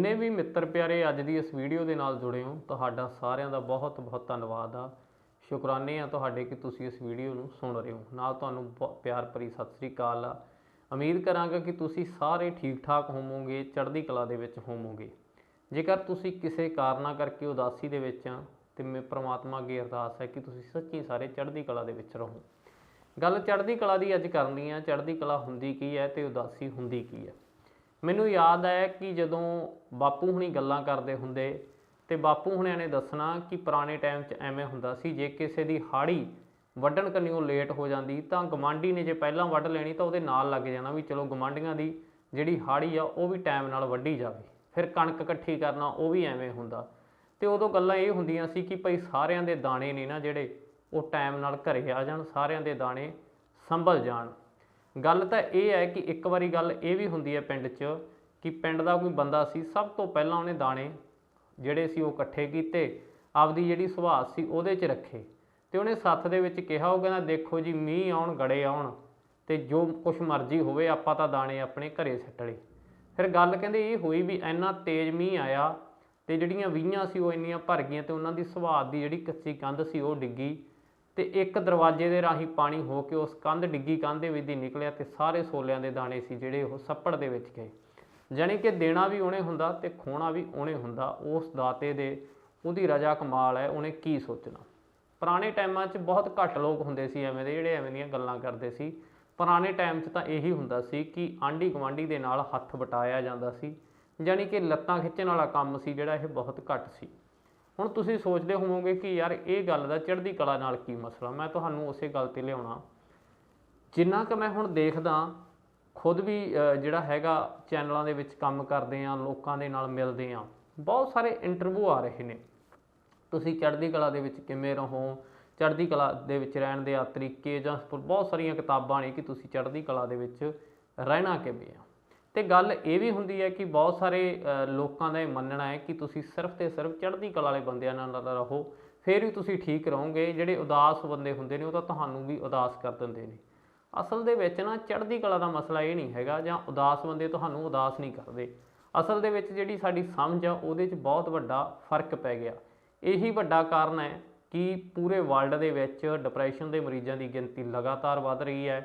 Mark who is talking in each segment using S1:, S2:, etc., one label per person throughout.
S1: ਜਿੰਨੇ ਵੀ ਮਿੱਤਰ ਪਿਆਰੇ ਅੱਜ ਦੀ ਇਸ ਵੀਡੀਓ ਦੇ ਨਾਲ ਜੁੜੇ ਹੋ, ਤੁਹਾਡਾ ਸਾਰਿਆਂ ਦਾ ਬਹੁਤ ਬਹੁਤ ਧੰਨਵਾਦ ਆ। ਸ਼ੁਕਰਾਨੇ ਆ ਤੁਹਾਡੇ ਕਿ ਤੁਸੀਂ ਇਸ ਵੀਡੀਓ ਨੂੰ ਸੁਣ ਰਹੇ ਹੋ। ਨਾਲ ਤੁਹਾਨੂੰ ਬ- ਪਿਆਰ ਭਰੀ ਸਤਿ ਸ੍ਰੀ ਅਕਾਲ ਆ। ਉਮੀਦ ਕਰਾਂਗਾ ਕਿ ਤੁਸੀਂ ਸਾਰੇ ਠੀਕ ਠਾਕ ਹੋਵੋਗੇ, ਚੜ੍ਹਦੀ ਕਲਾ ਦੇ ਵਿੱਚ ਹੋਵੋਗੇ। ਜੇਕਰ ਤੁਸੀਂ ਕਿਸੇ ਕਾਰਨਾ ਕਰਕੇ ਉਦਾਸੀ ਦੇ ਵਿੱਚ ਆ, ਤੇ ਮੈਂ, ਪ੍ਰਮਾਤਮਾ ਅੱਗੇ ਅਰਦਾਸ ਹੈ ਕਿ ਤੁਸੀਂ ਸੱਚੀ ਸਾਰੇ ਚੜ੍ਹਦੀ ਕਲਾ ਦੇ ਵਿੱਚ ਰਹੋ। ਗੱਲ ਚੜ੍ਹਦੀ ਕਲਾ ਦੀ ਅੱਜ ਕਰਨੀ ਆ, ਚੜ੍ਹਦੀ ਕਲਾ ਹੁੰਦੀ ਕੀ ਹੈ ਤੇ ਉਦਾਸੀ ਹੁੰਦੀ ਕੀ ਹੈ? ਮੈਨੂੰ ਯਾਦ ਹੈ ਕਿ ਜਦੋਂ ਬਾਪੂ ਹੁਣੀ ਗੱਲਾਂ ਕਰਦੇ ਹੁੰਦੇ ਤੇ ਬਾਪੂ ਹੁਣਿਆਂ ਨੇ ਦੱਸਣਾ ਕਿ ਪੁਰਾਣੇ ਟਾਈਮ 'ਚ ਐਵੇਂ ਹੁੰਦਾ ਸੀ, ਜੇ ਕਿਸੇ ਦੀ ਹਾੜੀ ਵੱਢਣ ਕੰਨਿਓ ਲੇਟ ਹੋ ਜਾਂਦੀ ਤਾਂ ਗਮਾਂਡੀ ਨੇ ਜੇ ਪਹਿਲਾਂ ਵੱਢ ਲੈਣੀ ਤਾਂ ਉਹਦੇ ਨਾਲ ਲੱਗ ਜਾਣਾ ਵੀ ਚਲੋ ਗਮਾਂਡੀਆਂ ਦੀ ਜਿਹੜੀ ਹਾੜੀ ਆ ਉਹ ਵੀ ਟਾਈਮ ਨਾਲ ਵੱਢੀ ਜਾਵੇ। ਫਿਰ ਕਣਕ ਇਕੱਠੀ ਕਰਨਾ ਉਹ ਵੀ ਐਵੇਂ ਹੁੰਦਾ। ਤੇ ਉਦੋਂ ਗੱਲਾਂ ਇਹ ਹੁੰਦੀਆਂ ਸੀ ਕਿ ਭਈ ਸਾਰਿਆਂ ਦੇ ਦਾਣੇ ਨੇ ਨਾ ਜਿਹੜੇ ਉਹ ਟਾਈਮ ਨਾਲ ਘਰੇ ਆ ਜਾਣ, ਸਾਰਿਆਂ ਦੇ ਦਾਣੇ ਸੰਭਲ ਜਾਣ। ਗੱਲ ਤਾਂ ਇਹ ਹੈ ਕਿ ਇੱਕ ਵਾਰੀ ਗੱਲ ਇਹ ਵੀ ਹੁੰਦੀ ਹੈ ਪਿੰਡ 'ਚ ਕਿ ਪਿੰਡ ਦਾ ਕੋਈ ਬੰਦਾ ਸੀ, ਸਭ ਤੋਂ ਪਹਿਲਾਂ ਉਹਨੇ ਦਾਣੇ ਜਿਹੜੇ ਸੀ ਉਹ ਇਕੱਠੇ ਕੀਤੇ, ਆਪਦੀ ਜਿਹੜੀ ਸੁਭਾਅ ਸੀ ਉਹਦੇ 'ਚ ਰੱਖੇ। ਤੇ ਉਹਨੇ ਸੱਥ ਦੇ ਵਿੱਚ ਕਿਹਾ, ਉਹ ਕਹਿੰਦਾ, ਦੇਖੋ ਜੀ, ਮੀਂਹ ਆਉਣ, ਗੜੇ ਆਉਣ ਤੇ ਜੋ ਕੁਛ ਮਰਜ਼ੀ ਹੋਵੇ, ਆਪਾਂ ਤਾਂ ਦਾਣੇ ਆਪਣੇ ਘਰੇ ਸਿੱਟ ਲਏ। ਫਿਰ ਗੱਲ ਕਹਿੰਦੇ ਇਹ ਹੋਈ ਵੀ ਇੰਨਾ ਤੇਜ਼ ਮੀਂਹ ਆਇਆ ਤੇ ਜਿਹੜੀਆਂ ਵੀਹਾਂ ਸੀ ਉਹ ਇੰਨੀਆਂ ਭਰ ਗਈਆਂ ਤੇ ਉਹਨਾਂ ਦੀ ਸੁਭਾਅ ਦੀ ਜਿਹੜੀ ਕੱਚੀ ਕੰਧ ਸੀ ਉਹ ਡਿੱਗੀ। ਤੇ ਇੱਕ ਦਰਵਾਜ਼ੇ ਦੇ ਰਾਹੀਂ ਪਾਣੀ ਹੋ ਕੇ ਉਸ ਕੰਧ ਡਿੱਗੀ, ਕੰਧ ਦੇ ਵਿੱਚ ਦੀ ਨਿਕਲਿਆ ਤੇ ਸਾਰੇ ਸੋਲਿਆਂ ਦੇ ਦਾਣੇ ਸੀ ਜਿਹੜੇ ਉਹ ਸੱਪੜ ਦੇ ਵਿੱਚ ਗਏ। ਜਾਣੀ ਕਿ ਦੇਣਾ ਵੀ ਉਹਨੇ ਹੁੰਦਾ ਤੇ ਖੋਣਾ ਵੀ ਉਹਨੇ ਹੁੰਦਾ, ਉਸ ਦਾਤੇ ਦੇ ਉਹਦੀ ਰਜ਼ਾ ਕਮਾਲ ਹੈ, ਉਹਨੇ ਕੀ ਸੋਚਣਾ? ਪੁਰਾਣੇ ਟਾਈਮਾਂ 'ਚ ਬਹੁਤ ਘੱਟ ਲੋਕ ਹੁੰਦੇ ਸੀ ਐਵੇਂ ਦੇ, ਜਿਹੜੇ ਐਵੇਂ ਦੀਆਂ ਗੱਲਾਂ ਕਰਦੇ ਸੀ। ਪੁਰਾਣੇ ਟਾਈਮ 'ਚ ਤਾਂ ਇਹੀ ਹੁੰਦਾ ਸੀ ਕਿ ਆਂਢੀ ਗੁਆਂਢੀ ਦੇ ਨਾਲ ਹੱਥ ਵਟਾਇਆ ਜਾਂਦਾ ਸੀ। ਜਾਣੀ ਕਿ ਲੱਤਾਂ ਖਿੱਚਣ ਵਾਲਾ ਕੰਮ ਸੀ ਜਿਹੜਾ ਇਹ ਬਹੁਤ ਘੱਟ ਸੀ। ਹੁਣ ਤੁਸੀਂ ਸੋਚਦੇ ਹੋਵੋਗੇ ਕਿ ਯਾਰ ਇਹ ਗੱਲ ਦਾ ਚੜ੍ਹਦੀ ਕਲਾ ਨਾਲ ਕੀ ਮਸਲਾ? ਮੈਂ ਤੁਹਾਨੂੰ ਉਸੇ ਗੱਲ ਤੇ ਲਿਆਉਣਾ। ਜਿੰਨਾ ਕਿ ਮੈਂ ਹੁਣ ਦੇਖਦਾ, ਖੁਦ ਵੀ ਜਿਹੜਾ ਹੈਗਾ ਚੈਨਲਾਂ ਦੇ ਵਿੱਚ ਕੰਮ ਕਰਦੇ ਆ, ਲੋਕਾਂ ਦੇ ਨਾਲ ਮਿਲਦੇ ਆ, ਬਹੁਤ ਸਾਰੇ ਇੰਟਰਵਿਊ ਆ ਰਹੇ ਨੇ। ਤੁਸੀਂ ਚੜ੍ਹਦੀ ਕਲਾ ਦੇ ਵਿੱਚ ਕਿਵੇਂ ਰਹੋ? ਚੜ੍ਹਦੀ ਕਲਾ ਦੇ ਵਿੱਚ ਰਹਿਣ ਦੇ ਆ ਤਰੀਕੇ ਜਾਂ ਬਹੁਤ ਸਾਰੀਆਂ ਕਿਤਾਬਾਂ ਨੇ ਕਿ ਤੁਸੀਂ ਚੜ੍ਹਦੀ ਕਲਾ ਦੇ ਵਿੱਚ ਰਹਿਣਾ ਕਿਵੇਂ ਆ? ਤੇ ਗੱਲ ਇਹ ਵੀ ਹੁੰਦੀ ਹੈ ਕਿ ਬਹੁਤ ਸਾਰੇ ਲੋਕਾਂ ਦਾ ਇਹ ਮੰਨਣਾ ਹੈ ਕਿ ਤੁਸੀਂ ਸਿਰਫ ਤੇ ਸਿਰਫ ਚੜ੍ਹਦੀ ਕਲਾ ਵਾਲੇ ਬੰਦਿਆਂ ਨਾਲ ਰਹੋ, ਫਿਰ ਵੀ ਤੁਸੀਂ ਠੀਕ ਰਹੋਗੇ, ਜਿਹੜੇ ਉਦਾਸ ਬੰਦੇ ਹੁੰਦੇ ਨੇ ਉਹ ਤਾਂ ਤੁਹਾਨੂੰ ਵੀ ਉਦਾਸ ਕਰ ਦਿੰਦੇ ਨੇ। ਅਸਲ ਦੇ ਵਿੱਚ ਨਾ ਚੜ੍ਹਦੀ ਕਲਾ ਦਾ ਮਸਲਾ ਇਹ ਨਹੀਂ ਹੈਗਾ ਜਾਂ ਉਦਾਸ ਬੰਦੇ ਤੁਹਾਨੂੰ ਉਦਾਸ ਨਹੀਂ ਕਰਦੇ। ਅਸਲ ਦੇ ਵਿੱਚ ਜਿਹੜੀ ਸਾਡੀ ਸਮਝ ਆ, ਉਹਦੇ 'ਚ ਬਹੁਤ ਵੱਡਾ ਫ਼ਰਕ ਪੈ ਗਿਆ। ਇਹੀ ਵੱਡਾ ਕਾਰਨ ਹੈ ਕਿ ਪੂਰੇ ਵਰਲਡ ਦੇ ਵਿੱਚ ਡਿਪਰੈਸ਼ਨ ਦੇ ਮਰੀਜ਼ਾਂ ਦੀ ਗਿਣਤੀ ਲਗਾਤਾਰ ਵੱਧ ਰਹੀ ਹੈ।